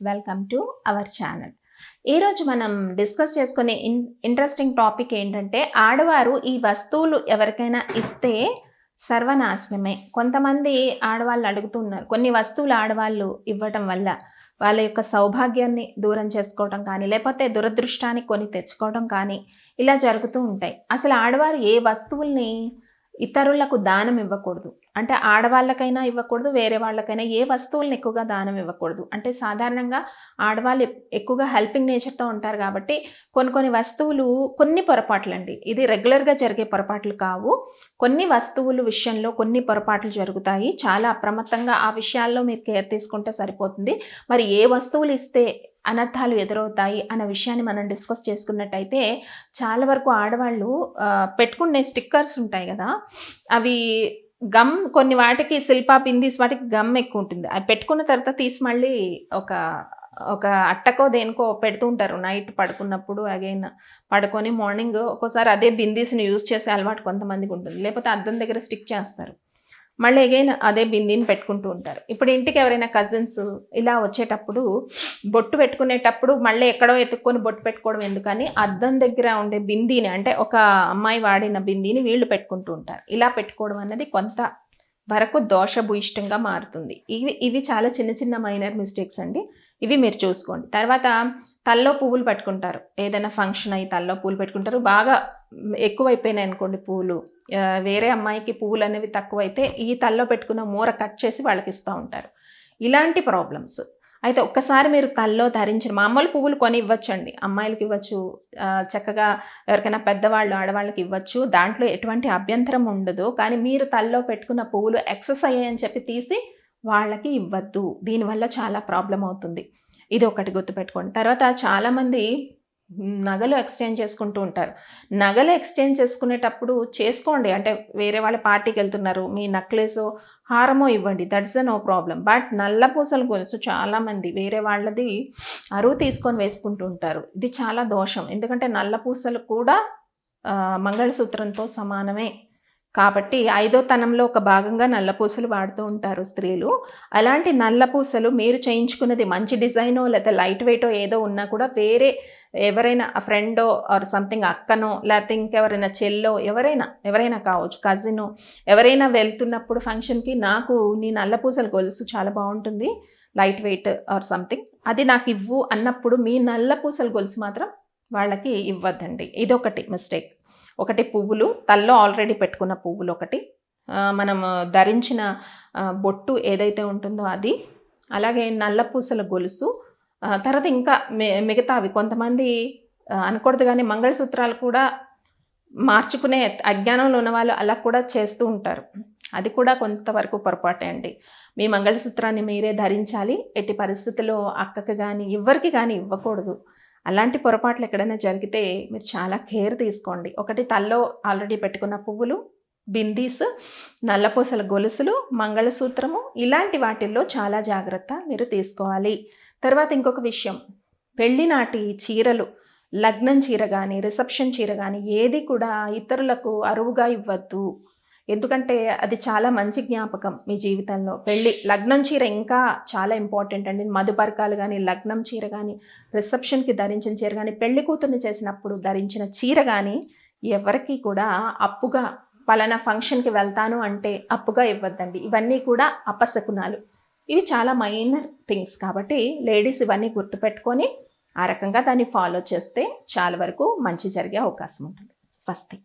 Welcome to our channel. ఈరోజు మనం discuss చేసుకునే ఇన్ ఇంట్రెస్టింగ్ టాపిక్ ఏంటంటే ఆడవారు ఈ వస్తువులు ఎవరికైనా ఇస్తే సర్వనాశనమే. కొంతమంది ఆడవాళ్ళు అడుగుతున్నారు కొన్ని వస్తువులు ఆడవాళ్ళు ఇవ్వటం వల్ల వాళ్ళ యొక్క సౌభాగ్యాన్ని దూరం చేసుకోవటం కానీ లేకపోతే దురదృష్టాన్ని కొని తెచ్చుకోవడం కానీ ఇలా జరుగుతూ ఉంటాయి. అసలు ఆడవారు ఏ వస్తువుల్ని ఇతరులకు దానం ఇవ్వకూడదు. అంటే ఆడవాళ్ళకైనా ఇవ్వకూడదు వేరే వాళ్ళకైనా ఏ వస్తువులను ఎక్కువగా దానం ఇవ్వకూడదు. అంటే సాధారణంగా ఆడవాళ్ళు ఎక్కువగా హెల్పింగ్ నేచర్తో ఉంటారు కాబట్టి కొన్ని కొన్ని వస్తువులు కొన్ని పొరపాట్లు అండి ఇది రెగ్యులర్గా జరిగే పొరపాట్లు కావు. కొన్ని వస్తువులు విషయంలో కొన్ని పొరపాట్లు జరుగుతాయి. చాలా అప్రమత్తంగా ఆ విషయాల్లో మీరు కేర్ తీసుకుంటే సరిపోతుంది. మరి ఏ వస్తువులు ఇస్తే అనర్థాలు ఎదురవుతాయి అన్న విషయాన్ని మనం డిస్కస్ చేసుకున్నట్టయితే చాలా వరకు ఆడవాళ్ళు పెట్టుకునే స్టిక్కర్స్ ఉంటాయి కదా అవి గమ్ కొన్ని వాటికి శిల్పా బిందీస్ వాటికి గమ్ ఎక్కువ ఉంటుంది. అవి పెట్టుకున్న తర్వాత తీసి మళ్ళీ ఒక ఒక అట్టకో దేనికో పెడుతూ ఉంటారు. నైట్ పడుకున్నప్పుడు అగైన్ పడుకొని మార్నింగ్ ఒక్కోసారి అదే బిందీస్ని యూజ్ చేసే అలవాటు కొంతమందికి ఉంటుంది. లేకపోతే అద్దం దగ్గర స్టిక్ చేస్తారు. మళ్ళీ అగైన్ అదే బిందీని పెట్టుకుంటూ ఉంటారు. ఇప్పుడు ఇంటికి ఎవరైనా కజిన్స్ ఇలా వచ్చేటప్పుడు బొట్టు పెట్టుకునేటప్పుడు మళ్ళీ ఎక్కడో ఎత్తుక్కొని బొట్టు పెట్టుకోవడం ఎందుకని అద్దం దగ్గర ఉండే బిందీని అంటే ఒక అమ్మాయి వాడిన బిందీని వీళ్ళు పెట్టుకుంటూ ఉంటారు. ఇలా పెట్టుకోవడం అనేది కొంత వరకు దోషభూయిష్టంగా మారుతుంది. ఇవి ఇవి చాలా చిన్న చిన్న మైనర్ మిస్టేక్స్ అండి. ఇవి మీరు చూసుకోండి. తర్వాత తల్లో పువ్వులు పెట్టుకుంటారు. ఏదైనా ఫంక్షన్ అయ్యి తల్లో పువ్వులు పెట్టుకుంటారు. బాగా ఎక్కువైపోయినాయి అనుకోండి పువ్వులు వేరే అమ్మాయికి పువ్వులు అనేవి తక్కువైతే ఈ తల్లో పెట్టుకున్న మూర కట్ చేసి వాళ్ళకి ఇస్తూ ఉంటారు. ఇలాంటి ప్రాబ్లమ్స్ అయితే ఒక్కసారి మీరు తల్లో ధరించిన మామూలు పువ్వులు కొని ఇవ్వచ్చండి. అమ్మాయిలకి ఇవ్వచ్చు చక్కగా ఎవరికైనా పెద్దవాళ్ళు ఆడవాళ్ళకి ఇవ్వచ్చు. దాంట్లో ఎటువంటి అభ్యంతరం ఉండదు. కానీ మీరు తల్లో పెట్టుకున్న పువ్వులు ఎక్సెస్ అయ్యాయని చెప్పి తీసి వాళ్ళకి ఇవ్వద్దు. దీనివల్ల చాలా ప్రాబ్లం అవుతుంది. ఇది ఒకటి గుర్తుపెట్టుకోండి. తర్వాత చాలామంది నగలు ఎక్స్చేంజ్ చేసుకుంటూ ఉంటారు. నగలు ఎక్స్చేంజ్ చేసుకునేటప్పుడు చేసుకోండి. అంటే వేరే వాళ్ళ పార్టీకి వెళ్తున్నారు మీ నక్లెస్ హారమో ఇవ్వండి. దట్స్ నో ప్రాబ్లం బట్ నల్ల పూసల గొలుసు చాలామంది వేరే వాళ్ళది అరువు తీసుకొని వేసుకుంటూ ఉంటారు. ఇది చాలా దోషం. ఎందుకంటే నల్ల పూసలు కూడా మంగళసూత్రంతో సమానమే. కాబట్టి ఐదో తనంలో ఒక భాగంగా నల్ల పూసలు వాడుతూ ఉంటారు స్త్రీలు. అలాంటి నల్ల పూసలు మీరు చేయించుకున్నది మంచి డిజైనో లేదా లైట్ వెయిటో ఏదో ఉన్నా కూడా వేరే ఎవరైనా ఫ్రెండో ఆర్ సంథింగ్ అక్కనో లేకపోతే ఇంకెవరైనా చెల్లో ఎవరైనా ఎవరైనా కావచ్చు కజినో ఎవరైనా వెళ్తున్నప్పుడు ఫంక్షన్కి నాకు నీ నల్లపూసల గొలుసు చాలా బాగుంటుంది లైట్ వెయిట్ ఆర్ సంథింగ్. అది నాకు ఇవ్వు అన్నప్పుడు మీ నల్ల పూసల గొలుసు మాత్రం వాళ్ళకి ఇవ్వద్దండి. ఇదొకటి మిస్టేక్. ఒకటి పువ్వులు తల్లో ఆల్రెడీ పెట్టుకున్న పువ్వులు ఒకటి మనం ధరించిన బొట్టు ఏదైతే ఉంటుందో అది. అలాగే నల్ల పూసల గొలుసు. తర్వాత ఇంకా మిగతావి. కొంతమంది అనకూడదు కానీ మంగళసూత్రాలు కూడా మార్చుకునే అజ్ఞానంలో ఉన్న వాళ్ళు అలా కూడా చేస్తూ ఉంటారు. అది కూడా కొంతవరకు పొరపాటే అండి. మీ మంగళసూత్రాన్ని మీరే ధరించాలి. ఎట్టి పరిస్థితుల్లో అక్కకి కానీ ఎవరికి కానీ ఇవ్వకూడదు. అలాంటి పొరపాట్లు ఎక్కడైనా జరిగితే మీరు చాలా కేర్ తీసుకోండి. ఒకటి తల్లో ఆల్రెడీ పెట్టుకున్న పువ్వులు బిందీస్ నల్లపూసల గొలుసులు మంగళసూత్రము ఇలాంటి వాటిల్లో చాలా జాగ్రత్త మీరు తీసుకోవాలి. తర్వాత ఇంకొక విషయం పెళ్ళి నాటి చీరలు లగ్నం చీర కానీ రిసెప్షన్ చీర కానీ ఏది కూడా ఇతరులకు అరువుగా ఇవ్వద్దు. ఎందుకంటే అది చాలా మంచి జ్ఞాపకం మీ జీవితంలో. పెళ్ళి లగ్నం చీర ఇంకా చాలా ఇంపార్టెంట్ అండి. మధుపర్కాలు కానీ లగ్నం చీర కానీ రిసెప్షన్కి ధరించిన చీర కానీ పెళ్ళి కూతుర్ని చేసినప్పుడు ధరించిన చీర కానీ ఎవరికి కూడా అప్పుగా పలానా ఫంక్షన్కి వెళ్తాను అంటే అప్పుగా ఇవ్వద్దండి. ఇవన్నీ కూడా అపశకునాలు. ఇవి చాలా మైనర్ థింగ్స్ కాబట్టి లేడీస్ ఇవన్నీ గుర్తుపెట్టుకొని ఆ రకంగా దాన్ని ఫాలో చేస్తే చాలా వరకు మంచి జరిగే అవకాశం ఉంటుంది. స్వస్తి.